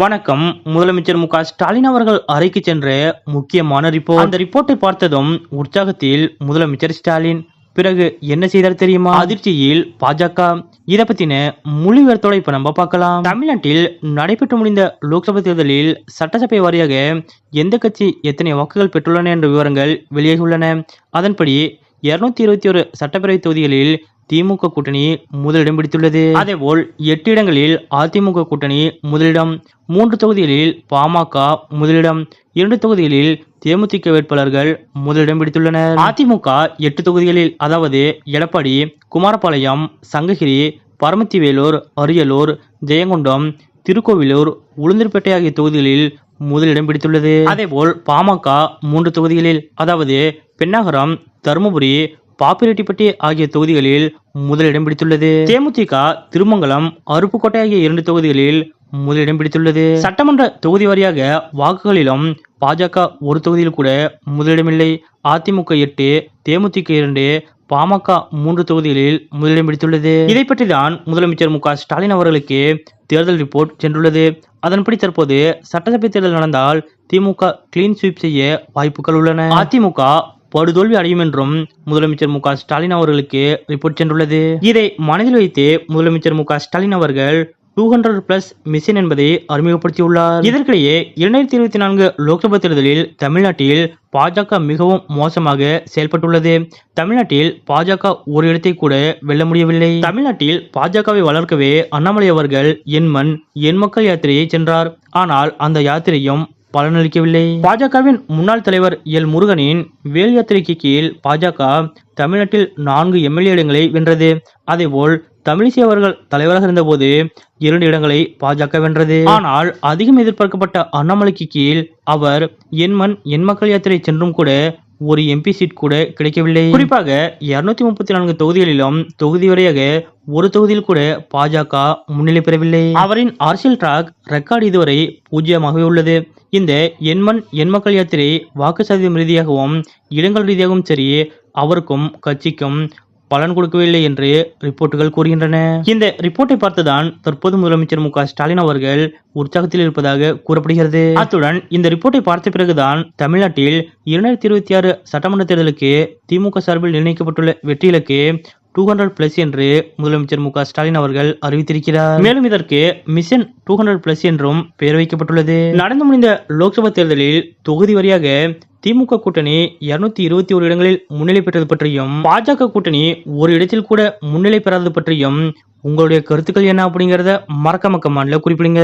வணக்கம். முதலமைச்சர் மு க ஸ்டாலின் அவர்கள் அறைக்கு சென்ற முக்கியமான ரிப்போர்ட் அந்த ரிப்போர்ட்டை பார்த்ததும் உற்சாகத்தில் முதலமைச்சர் ஸ்டாலின். பிறகு என்ன செய்தார் தெரியுமா? அதிர்ச்சியில் பாஜக. இதை பத்தின முழு இப்ப நம்ம பார்க்கலாம். தமிழ்நாட்டில் நடைபெற்று முடிந்த லோக்சபா தேர்தலில் சட்டசபை வாரியாக எந்த கட்சி எத்தனை வாக்குகள் பெற்றுள்ளன என்ற விவரங்கள் வெளியாகியுள்ளன. அதன்படி இருநூத்தி இருபத்தி ஒரு சட்டப்பேரவை தொகுதிகளில் திமுக கூட்டணி முதலிடம் பிடித்துள்ளது. அதேபோல் எட்டு இடங்களில் அதிமுக கூட்டணி முதலிடம் மூன்று தொகுதிகளில் பாமக முதலிடம் இரண்டு தொகுதிகளில் தேமுதிக வேட்பாளர்கள் முதலிடம் பிடித்துள்ளனர். அதிமுக எட்டு தொகுதிகளில் அதாவது எடப்பாடி குமாரபாளையம் சங்ககிரி பரமத்திவேலூர் அரியலூர் ஜெயங்கொண்டம் திருக்கோவிலூர் உளுந்தூர்பேட்டை ஆகிய தொகுதிகளில் முதலிடம் பிடித்துள்ளது. அதேபோல் பாமக மூன்று தொகுதிகளில் அதாவது பெண்ணாகரம் தருமபுரி பாப்பிரெட்டிப்பட்டி ஆகிய தொகுதிகளில் முதலிடம் பிடித்துள்ளது. தேமுதிக திருமங்கலம் அருப்புக்கோட்டை ஆகிய இரண்டு தொகுதிகளில் முதலிடம் பிடித்துள்ளது. சட்டமன்ற தொகுதி வாரியாக வாக்குகளிலும் பாஜக ஒரு தொகுதியில் கூட முதலிடமில்லை அதிமுக எட்டு தேமுதிக இரண்டு பாமக மூன்று தொகுதிகளில் முதலிடம் பிடித்துள்ளது. இதை பற்றி தான் முதலமைச்சர் மு ஸ்டாலின் அவர்களுக்கு தேர்தல் ரிப்போர்ட் சென்றுள்ளது. அதன்படி தற்போது சட்டசபை தேர்தல் நடந்தால் திமுக கிளீன் ஸ்வீப் செய்ய வாய்ப்புகள் உள்ளன. அதிமுக படுதோல்வி அடையும் என்றும் முதலமைச்சர் மு ஸ்டாலின் அவர்களுக்கு ரிப்போர்ட் சென்றுள்ளது. இதை மனதில் வைத்து முதலமைச்சர் மு ஸ்டாலின் அவர்கள் டூ ஹண்ட்ரட் பிளஸ் மிஷின் என்பதை அறிமுகப்படுத்தியுள்ளார். இதற்கிடையே இரண்டாயிரத்தி இருபத்தி நான்கு லோக்சபா தேர்தலில் தமிழ்நாட்டில் பாஜக மிகவும் மோசமாக செயல்பட்டுள்ளது. தமிழ்நாட்டில் பாஜக ஒரு இடத்தை கூட வெல்ல முடியவில்லை. தமிழ்நாட்டில் பாஜகவை வளர்க்கவே அண்ணாமலை அவர்கள் என் மண் என் மக்கள் யாத்திரையை சென்றார். ஆனால் அந்த யாத்திரையும் பலனளிக்கவில்லை. பாஜகவின் முன்னாள் தலைவர் எல். முருகனின் வேல் யாத்திரைக்கு கீழ் பாஜக தமிழ்நாட்டில் நான்கு எம்எல்ஏ இடங்களை வென்றது. அதேபோல் தமிழிசை அவர்கள் தலைவராக இருந்தபோது இரண்டு இடங்களை பாஜக வென்றது. ஆனால் அதிகம் எதிர்பார்க்கப்பட்ட அண்ணாமலைக்கு கீழ் அவர் என் மண் என் மக்கள் யாத்திரை சென்றும் கூட ஒரு எம்பி சீட் கூட கிடைக்கவில்லை. குறிப்பாக இருநூத்தி முப்பத்தி நான்கு தொகுதிகளிலும் தொகுதி வரையாக ஒரு தொகுதியில் கூட பாஜக முன்னிலை பெறவில்லை. அவரின் அரசியல் ட்ராக் ரெக்கார்டு இதுவரை பூஜ்ஜியமாகவே உள்ளது. இந்த எண்மண் எண்மக்கள் யாத்திரை வாக்கு சதவீதம் ரீதியாகவும் இடங்கள் ரீதியாகவும் சரி அவருக்கும் கட்சிக்கும் பலன் கொடுக்கவில்லை என்று ரிப்போர்ட்டுகள் கூறுகின்றன. இந்த ரிப்போர்ட்டை பார்த்துதான் தற்போது முதலமைச்சர் மு ஸ்டாலின் அவர்கள் உற்சாகத்தில் இருப்பதாக கூறப்படுகிறது. அத்துடன் இந்த ரிப்போர்ட்டை பார்த்த பிறகுதான் தமிழ்நாட்டில் இரண்டாயிரத்தி இருபத்தி ஆறு சட்டமன்ற தேர்தலுக்கு திமுக சார்பில் நிர்ணயிக்கப்பட்டுள்ள வெற்றி இலக்கு டூ ஹண்ட்ரட் பிளஸ் என்று முதலமைச்சர் மு ஸ்டாலின் அவர்கள் அறிவித்திருக்கிறார். மேலும் இதற்கு மிஷன் டூ ஹண்ட்ரட் பிளஸ் என்றும் பெயர் வைக்கப்பட்டுள்ளது. நடந்து முடிந்த லோக்சபா தேர்தலில் தொகுதி வரியாக திமுக கூட்டணி இருநூத்தி இருபத்தி ஒரு இடங்களில் முன்னிலை பெற்றது பற்றியும் பாஜக கூட்டணி ஒரு இடத்தில் கூட முன்னிலை பெறாதது பற்றியும் உங்களுடைய கருத்துக்கள் என்ன அப்படிங்கறத மறக்காம கமெண்ட்ல குறிப்பிடுங்க.